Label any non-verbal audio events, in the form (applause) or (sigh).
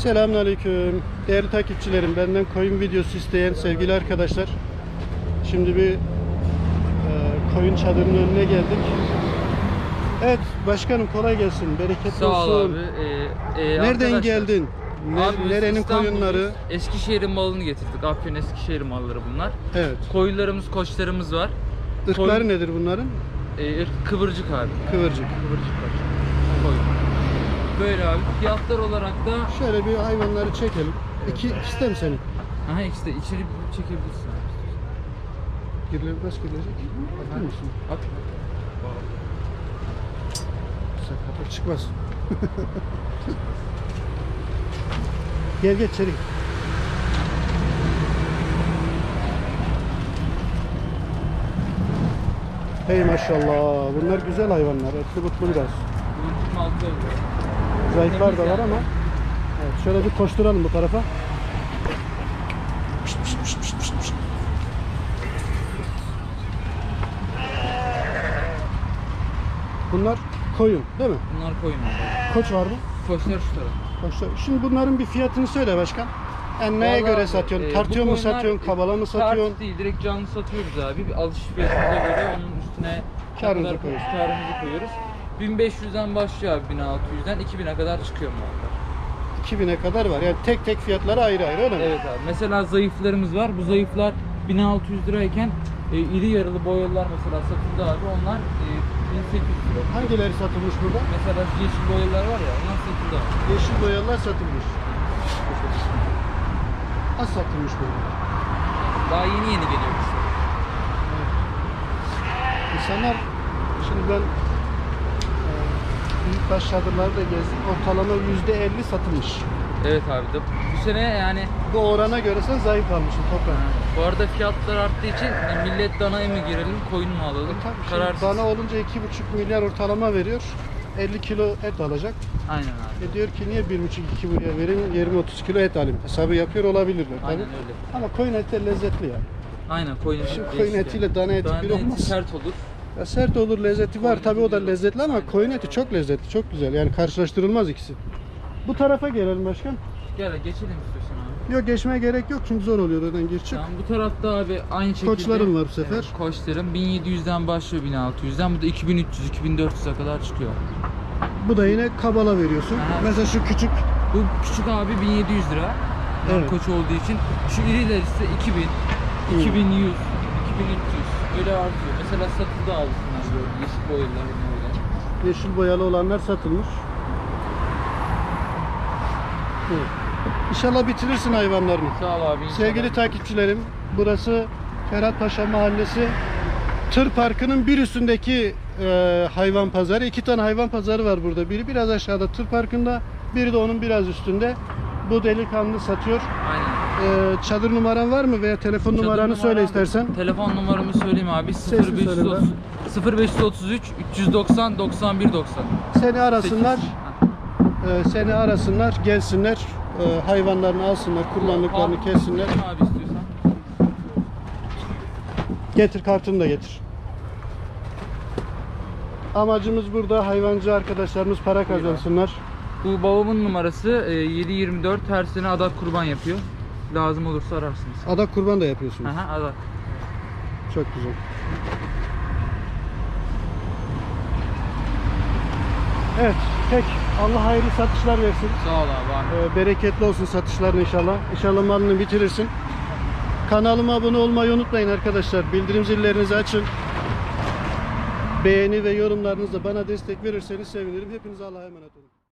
Selamünaleyküm. Değerli takipçilerim, benden koyun videosu isteyen sevgili arkadaşlar. Şimdi bir e, koyun çadırının önüne geldik. Evet, başkanım kolay gelsin. Bereketli Sağ ol olsun. abi. Ee, e, Nereden arkadaşlar, geldin? Ne- Abi biz nerenin İstanbul'dayız. koyunları? Eskişehir'in malını getirdik. Afyon Eskişehir malları bunlar. Evet. Koyunlarımız, koçlarımız var. Irkları Koyun- nedir bunların? Ee, ırk kıvırcık abi. Kıvırcık. Kıvırcık koç. Koyun. Böyle abi. Fiyatlar olarak da Şöyle bir hayvanları çekelim. İki, ikisi de mi senin? Aha ikisi de içeri çekebilirsin nasıl girilecek? Bakar mısın? Bak. Sakatlık çıkmaz. (laughs) gel gel içeri. Hey maşallah. Bunlar güzel hayvanlar. Etli butlu biraz. Bunun altı. Zayıflar da var ama. Evet, şöyle bir koşturalım bu tarafa. Bunlar koyun değil mi? Bunlar koyun abi. Koç var mı? Koçlar şu taraf. Koçlar. Şimdi bunların bir fiyatını söyle başkan. Yani neye Vallahi göre abi, satıyorsun? e, Tartıyor bu mu koyunlar, satıyorsun? Kabala mı satıyorsun? Tart değil, direkt canlı satıyoruz abi. Bir alış fiyatımıza göre onun üstüne kadar koyuyoruz. Karımızı koyuyoruz. 1500'den başlıyor abi 1600'den 2000'e kadar çıkıyor mallar. 2000'e kadar var. Yani tek tek fiyatları ayrı ayrı öyle mi? Evet abi. Mesela zayıflarımız var. Bu zayıflar 1600 lirayken e, iri yarılı boyalılar mesela satıldı abi. Onlar e, 1800 lira. Hangileri satılmış burada? Mesela yeşil boyalılar var ya onlar satıldı abi. Yeşil boyalar satılmış. Az satılmış böyle. Daha yeni yeni geliyor işte. İnsanlar şimdi ben büyükbaş çadırları da gezdim. Ortalama yüzde elli satılmış. Evet abi de bu sene yani Bu orana göre sen zayıf kalmışsın toprağın. bu arada fiyatlar arttığı için e, millet danaya mı girelim koyun mu alalım? Tabii şimdi Kararsız. dana olunca iki buçuk milyar ortalama veriyor. 50 kilo et alacak. Aynen abi. E diyor ki niye 1,5-2 milyar vereyim 20-30 kilo et alayım. Hesabı yapıyor olabilirler tabii. Aynen öyle. Ama koyun eti lezzetli ya. Aynen koyun eti. Şimdi değişik koyun yani. etiyle dana eti bir olmaz. sert olur. Ya sert olur lezzeti var tabii o da lezzetli ama koyun eti çok lezzetli çok güzel yani karşılaştırılmaz ikisi. Bu tarafa gelelim başkan. Gel geçelim istiyorsan abi. Yok geçmeye gerek yok çünkü zor oluyor oradan gir çık. Tamam bu tarafta abi aynı şekilde. Koçlarım var bu sefer. Evet, koçlarım 1700'den başlıyor 1600'den. Bu da 2300 2400'e kadar çıkıyor. Bu da yine kabala veriyorsun. Aha. Mesela şu küçük Bu küçük abi 1700 lira. Evet. koç olduğu için. Şu iriler ise 2000, 2100, 2300 öyle artıyor. Mesela satıldı bunlar böyle yeşil boyalılar öyle. yeşil boyalı olanlar satılmış. Evet. İnşallah bitirirsin hayvanlarını. Sağ ol abi. inşallah. Sevgili takipçilerim, burası Ferhat Paşa Mahallesi. Tır Parkı'nın bir üstündeki e, hayvan pazarı. İki tane hayvan pazarı var burada. Biri biraz aşağıda Tır Parkı'nda, biri de onun biraz üstünde. Bu delikanlı satıyor. Aynen. E, çadır numaran var mı veya telefon Çadır numaranı söyle numaram- istersen. Telefon numaramı söyleyeyim abi. Sesli söyle 0530 0533 390 91 90. Seni arasınlar, e, seni arasınlar, gelsinler, e, hayvanlarını alsınlar, kurbanlıklarını kessinler. Abi istiyorsan. Getir kartını da getir. Amacımız burada hayvancı arkadaşlarımız para kazansınlar. Bu babamın numarası e, 724 her sene adak kurban yapıyor. Lazım olursa ararsınız. Adak kurban da yapıyorsunuz. Aha adak. Çok güzel. Evet, pek Allah hayırlı satışlar versin. Sağ ol abi. abi. Ee, bereketli olsun satışların inşallah. İnşallah malını bitirirsin. Kanalıma abone olmayı unutmayın arkadaşlar. Bildirim zillerinizi açın. Beğeni ve yorumlarınızla bana destek verirseniz sevinirim. Hepinize Allah'a emanet olun.